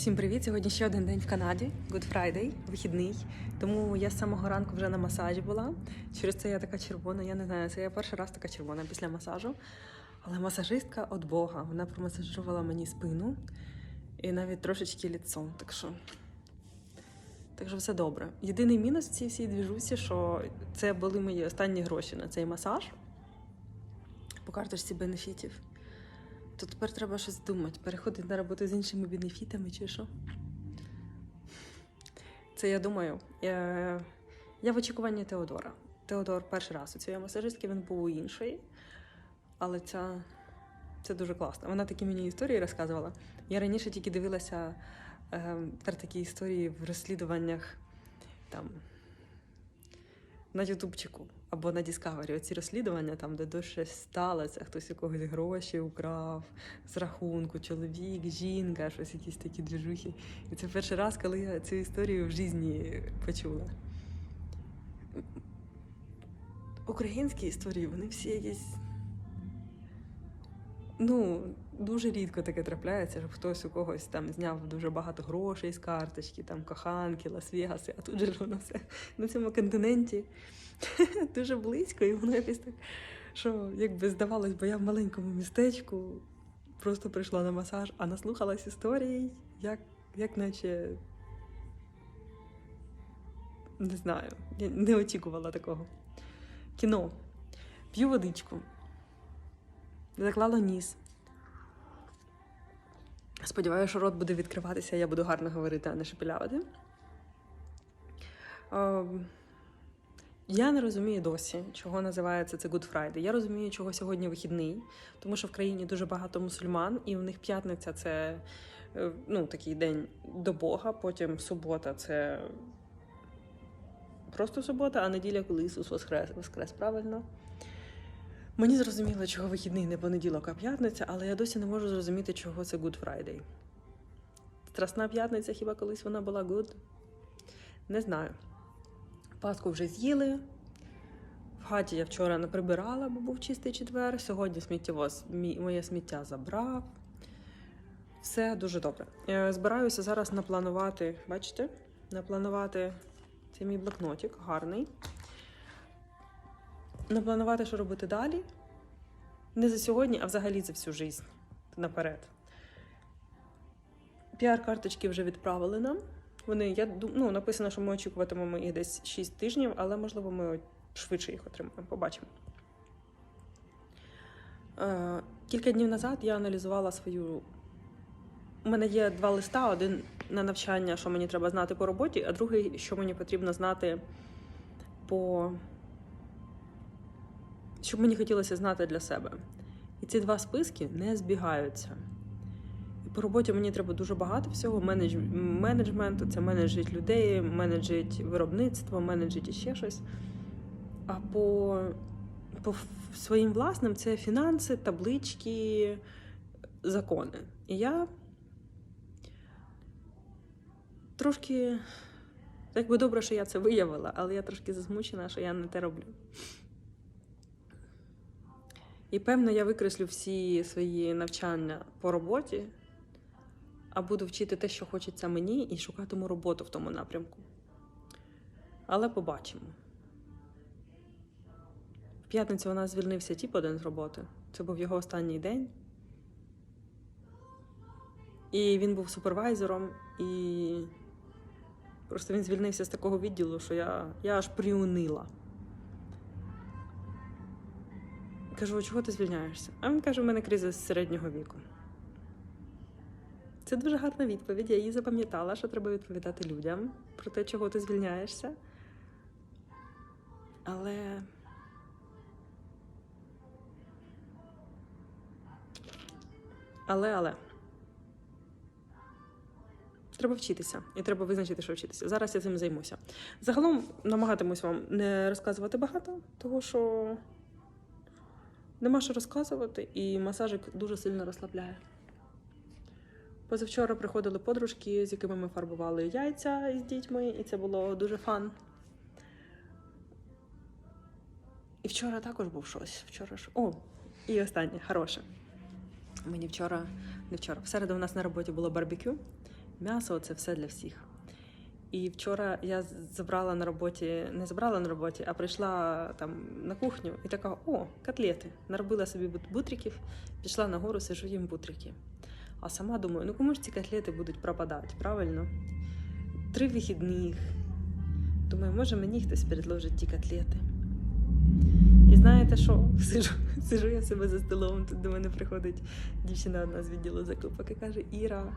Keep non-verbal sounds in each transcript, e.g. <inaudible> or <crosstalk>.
Всім привіт! Сьогодні ще один день в Канаді. Good Friday, вихідний. Тому я з самого ранку вже на масажі була. Через це я така червона. Я не знаю, це я перший раз така червона після масажу. Але масажистка від Бога. Вона промасажувала мені спину і навіть трошечки ліцом. Так що, так що все добре. Єдиний мінус в цій всій двіжусі, що це були мої останні гроші на цей масаж по карточці бенефітів. То тепер треба щось думати, переходити на роботу з іншими бенефітами чи що. Це я думаю. Я, я в очікуванні Теодора. Теодор перший раз у цієї масажистки він був у іншої, але ця це дуже класно. Вона такі мені історії розказувала. Я раніше тільки дивилася е, такі історії в розслідуваннях там на Ютубчику або на Discovery. Оці розслідування, там, де щось сталося, хтось у когось гроші украв з рахунку, чоловік, жінка, щось якісь такі двіжухи. І це перший раз, коли я цю історію в житті почула. Українські історії, вони всі якісь. Ну, дуже рідко таке трапляється, щоб хтось у когось там зняв дуже багато грошей з карточки, там коханки, Лас-Вегаси, а тут же воно все на цьому континенті <laughs> дуже близько, і воно якось так, що якби здавалось, бо я в маленькому містечку просто прийшла на масаж, а наслухалась історій, як, як наче. Не знаю, я не очікувала такого. Кіно. П'ю водичку. Заклала ніс. Сподіваюся, що рот буде відкриватися, я буду гарно говорити, а не шепелявити. Ем, Я не розумію досі, чого називається це Good Friday. Я розумію, чого сьогодні вихідний, тому що в країні дуже багато мусульман, і у них п'ятниця це е, ну, такий день до Бога, потім субота це просто субота, а неділя, коли Ісус Воскрес, Воскрес правильно. Мені зрозуміло, чого вихідний не понеділок, а п'ятниця, але я досі не можу зрозуміти, чого це Good Friday. Страсна п'ятниця, хіба колись вона була good? Не знаю. Паску вже з'їли. В хаті я вчора не прибирала, бо був чистий четвер. Сьогодні сміттєвоз моє сміття забрав. Все дуже добре. Е, Збираюся зараз напланувати, бачите? Напланувати це мій блокнотик, гарний. Напланувати, що робити далі. Не за сьогодні, а взагалі за всю життя наперед. Піар-карточки вже відправили нам. Вони, я ну, написано, що ми очікуватимемо їх десь 6 тижнів, але можливо ми швидше їх отримаємо. Побачимо. Е, кілька днів назад я аналізувала свою. У мене є два листа: один на навчання, що мені треба знати по роботі, а другий, що мені потрібно знати по. Що мені хотілося знати для себе. І ці два списки не збігаються. І по роботі мені треба дуже багато всього. Менедж... Менеджменту, це менеджить людей, менеджить виробництво, менеджить іще щось. А по, по своїм власним це фінанси, таблички, закони. І я трошки. Якби добре, що я це виявила, але я трошки засмучена, що я не те роблю. І певно, я викреслю всі свої навчання по роботі, а буду вчити те, що хочеться мені, і шукатиму роботу в тому напрямку. Але побачимо. В п'ятницю у нас звільнився тіп один з роботи. Це був його останній день. І він був супервайзером, і просто він звільнився з такого відділу, що я, я аж приунила. Кажу, чого ти звільняєшся? А він каже, у мене кризис середнього віку. Це дуже гарна відповідь. Я її запам'ятала, що треба відповідати людям про те, чого ти звільняєшся. Але. Але, але. Треба вчитися, і треба визначити, що вчитися. Зараз я цим займуся. Загалом намагатимусь вам не розказувати багато, тому що Нема що розказувати, і масажик дуже сильно розслабляє. Позавчора приходили подружки, з якими ми фарбували яйця із дітьми, і це було дуже фан. І вчора також був щось. Вчора ж. О, і останнє, хороше. Мені вчора, не вчора, в середу у нас на роботі було барбекю. М'ясо це все для всіх. І вчора я забрала на роботі, не забрала на роботі, а прийшла там на кухню і така: о, котлети. Наробила собі бутриків, пішла на гору, сижу їм бутрики. А сама думаю, ну кому ж ці котлети будуть пропадати, правильно? Три вихідних. Думаю, може мені хтось предложить ті котлети. І знаєте що? <laughs> Сижу, сижу я себе за столом, тут до мене приходить дівчина одна з відділу закупок і каже: Іра,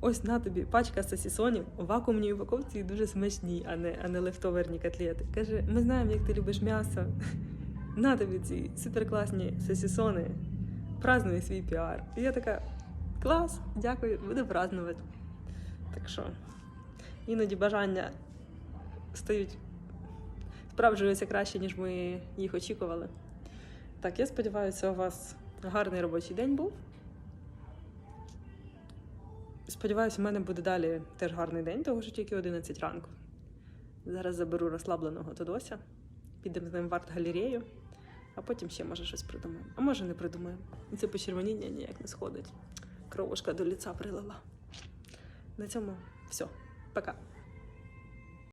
ось на тобі пачка сосісонів у вакуумній упаковці і дуже смачні, а не, а не лефтоверні котлети. Каже, ми знаємо, як ти любиш м'ясо. <laughs> На тобі ці суперкласні сосісони. Празднуй свій піар. І я така: клас, дякую, буду празднувати. Так що іноді бажання стають справджуються краще, ніж ми їх очікували. Так, я сподіваюся, у вас гарний робочий день був. Сподіваюся, у мене буде далі теж гарний день, тому що тільки 11 ранку. Зараз заберу розслабленого Тодося, підемо з ним в арт-галерею, а потім ще може щось придумаємо. А може не придумаємо. Це почервоніння ніяк не сходить. Кровушка до ліца прилила. На цьому все. Пока.